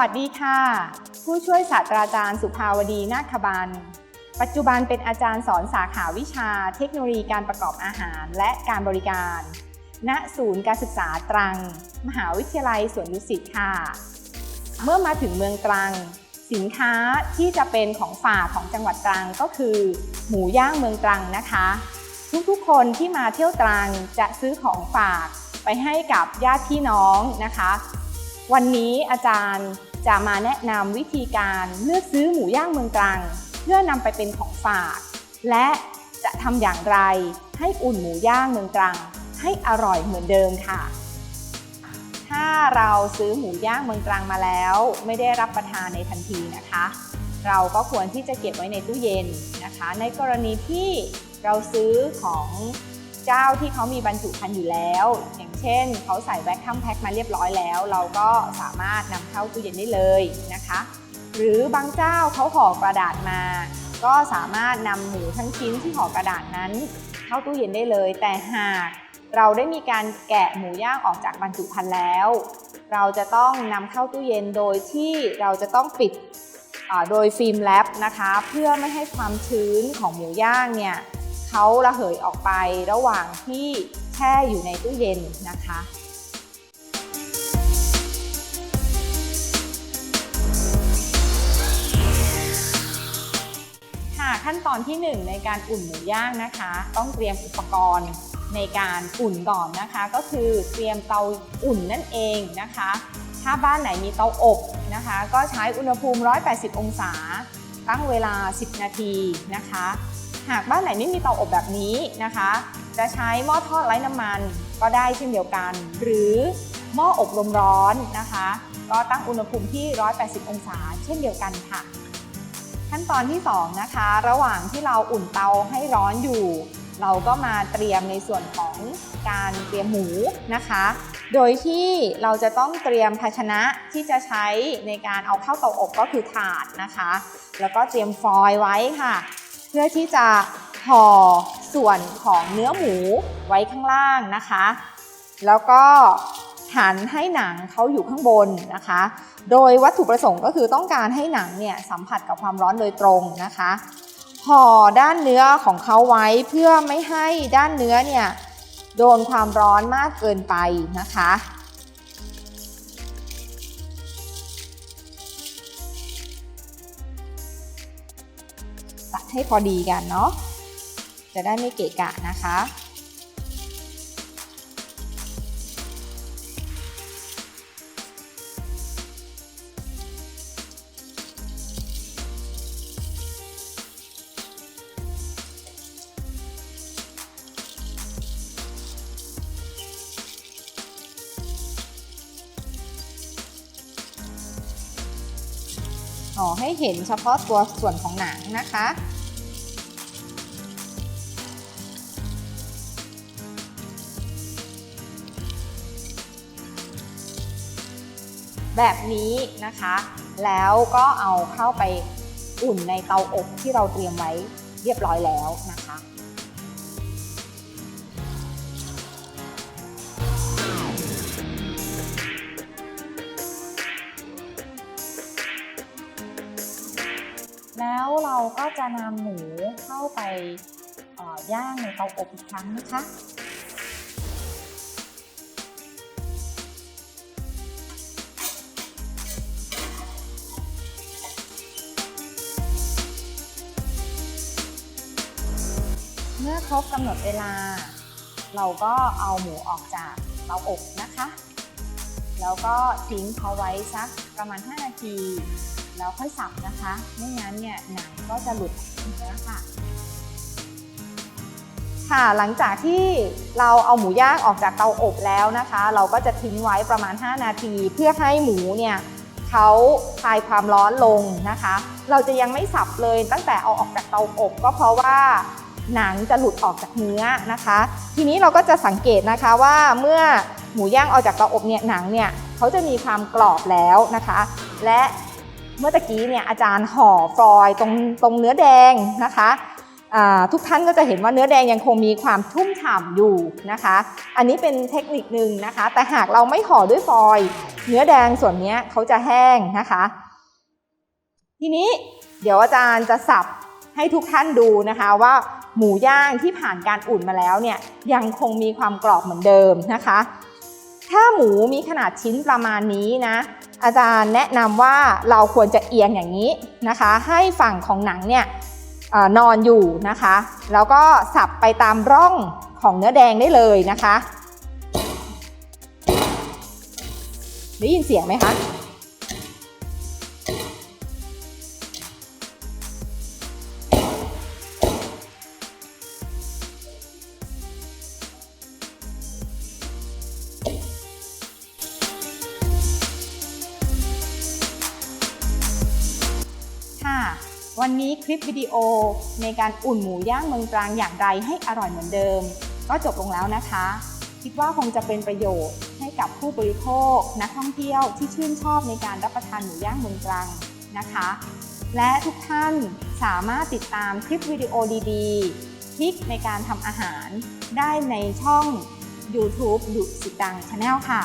วัสดีค่ะ ผู้ช่วยศาสตราจารย์สุภาวดีนาคบัน ปัจจุบันเป็นอาจารย์สอนสาขาวิชา เทคโนโลยีการประกอบอาหารและการบริการ ณ ศูนย์การศึกษาตรัง มหาวิทยาลัยสวนดุสิตค่ะ เมื่อมาถึงเมืองตรัง สินค้าที่จะเป็นของฝากของจังหวัดตรังก็คือ หมูย่างเมืองตรังนะคะ ทุกๆ คนที่มาเที่ยวตรังจะซื้อของฝากไปให้กับญาติพี่น้องนะคะ วันนี้อาจารย์ จะมาแนะนำวิธีการเลือกซื้อหมูย่างเมืองตรัง เพื่อนำไปเป็นของฝาก และจะทำอย่างไรให้อุ่นหมูย่างเมืองตรัง ให้อร่อยเหมือนเดิมค่ะ ถ้าเราซื้อหมูย่างเมืองตรังมาแล้ว ไม่ได้รับประทานในทันทีนะคะ เราก็ควรที่จะเก็บไว้ในตู้เย็นนะคะ ในกรณีที่เราซื้อของเจ้าที่เขามีบรรจุภัณฑ์อยู่แล้ว อย่างเช่น เขาใส่แว็กคัมแพ็คมาเรียบร้อยแล้ว เราก็สามารถนำ เข้าตู้เย็นได้เลยนะคะ หรือบางเจ้าเขาห่อกระดาษมา ก็สามารถนำหมูทั้งชิ้นที่ห่อกระดาษนั้น เข้าตู้เย็นได้เลย แต่หากเราได้มีการแกะหมูย่างออกจากบรรจุภัณฑ์แล้ว เราจะต้องนำเข้าตู้เย็นโดยที่เราจะต้องปิดโดยฟิล์มแรปนะคะ เพื่อไม่ให้ความชื้นของหมูย่างเนี่ยเขาระเหยออกไประหว่างที่แช่อยู่ในตู้เย็นนะคะ ขั้นตอนที่ 1 ในการอุ่นหมูย่างนะคะ ต้องเตรียมอุปกรณ์ในการอุ่นก่อนนะคะ ก็คือเตรียมเตาอุ่นนั่นเองนะคะ ถ้าบ้านไหนมีเตาอบนะคะ ก็ใช้อุณหภูมิ 180 องศา ตั้งเวลา 10 นาทีนะคะ หากบ้านไหนไม่มีเตาอบแบบนี้นะคะ จะใช้หม้อทอดไร้น้ำมันก็ได้เช่นเดียวกัน หรือหม้ออบลมร้อนนะคะ ก็ตั้งอุณหภูมิที่ 180 องศา เช่นเดียวกันค่ะ ขั้นตอนที่ 2 นะคะ ระหว่างที่เราอุ่นเตาให้ร้อนอยู่ เราก็มาเตรียมในส่วนของการเตรียมหมูนะคะ โดยที่เราจะต้องเตรียมภาชนะที่จะใช้ในการเอาเข้าเตาอบก็คือถาดนะคะ แล้วก็เตรียมฟอยล์ไว้ค่ะ เพื่อที่จะห่อส่วนของเนื้อหมูไว้ข้างล่างนะคะ แล้วก็ หันให้หนังเขาอยู่ข้างบนนะคะ โดยวัตถุประสงค์ก็คือต้องการให้หนังเนี่ยสัมผัสกับความร้อนโดยตรงนะคะห่อด้านเนื้อของเขาไว้เพื่อไม่ให้ด้านเนื้อเนี่ยโดนความร้อนมากเกินไปนะคะ ตัดให้พอดีกันเนาะจะได้ไม่เกะกะนะคะ ห่อให้เห็นเฉพาะตัวส่วนของหนังนะคะ แบบนี้นะคะ แล้วก็เอาเข้าไปอุ่นในเตาอบที่เราเตรียมไว้เรียบร้อยแล้วนะคะ ก็จะนำหมูเข้าไปออย่างในเตาอบอีกครั้งนะคะเมื่อครบกำหนดเวลา เราก็เอาหมูออกจากเตาอบนะคะ แล้วก็ทิ้งเขาไว้สักประมาณ 5 นาที แล้วค่อยสับนะคะ ไม่งั้นเนี่ยหนังก็จะหลุดเนื้อค่ะ ค่ะหลังจากที่เราเอาหมูย่างออกจากเตาอบแล้วนะคะ เราก็จะทิ้งไว้ประมาณ 5 นาที เพื่อให้หมูเนี่ยเขาคลายความร้อนลงนะคะ เราจะยังไม่สับเลยตั้งแต่เอาออกจากเตาอบ ก็เพราะว่าหนังจะหลุดออกจากเนื้อนะคะ ทีนี้เราก็จะสังเกตนะคะว่าเมื่อหมูย่างออกจากเตาอบเนี่ยหนังเนี่ยเขาจะมีความกรอบแล้วนะคะ และ เมื่อตะกี้เนี่ยอาจารย์ห่อฟอยตรงตรงเนื้อแดงนะคะทุกท่านก็จะเห็นว่าเนื้อแดงยังคงมีความชุ่มฉ่ำอยู่นะคะ อันนี้เป็นเทคนิคหนึ่งนะคะ แต่หากเราไม่ห่อด้วยฟอยเนื้อแดงส่วนนี้เขาจะแห้งนะคะ ทีนี้เดี๋ยวอาจารย์จะสับให้ทุกท่านดูนะคะว่าหมูย่างที่ผ่านการอุ่นมาแล้วเนี่ยยังคงมีความกรอบเหมือนเดิมนะคะ ถ้าหมูมีขนาดชิ้นประมาณนี้นะ อาจารย์แนะนำว่าเราควรจะเอียงอย่างนี้นะคะ ให้ฝั่งของหนังเนี่ยอนอนอยู่นะคะ แล้วก็สับไปตามร่องของเนื้อแดงได้เลยนะคะ ได้ยินเสียงไหมคะ วันนี้คลิปวิดีโอในการอุ่นหมูย่างเมืองตรังอย่างไรให้อร่อยเหมือนเดิม ก็จบลงแล้วนะคะ คิดว่าคงจะเป็นประโยชน์ให้กับผู้บริโภค นักท่องเที่ยวที่ชื่นชอบในการรับประทานหมูย่างเมืองตรังนะคะ และทุกท่านสามารถติดตามคลิปวิดีโอดีๆทิคในการทำอาหารได้ในช่อง YouTube ดุสิตังชาแนลค่ะ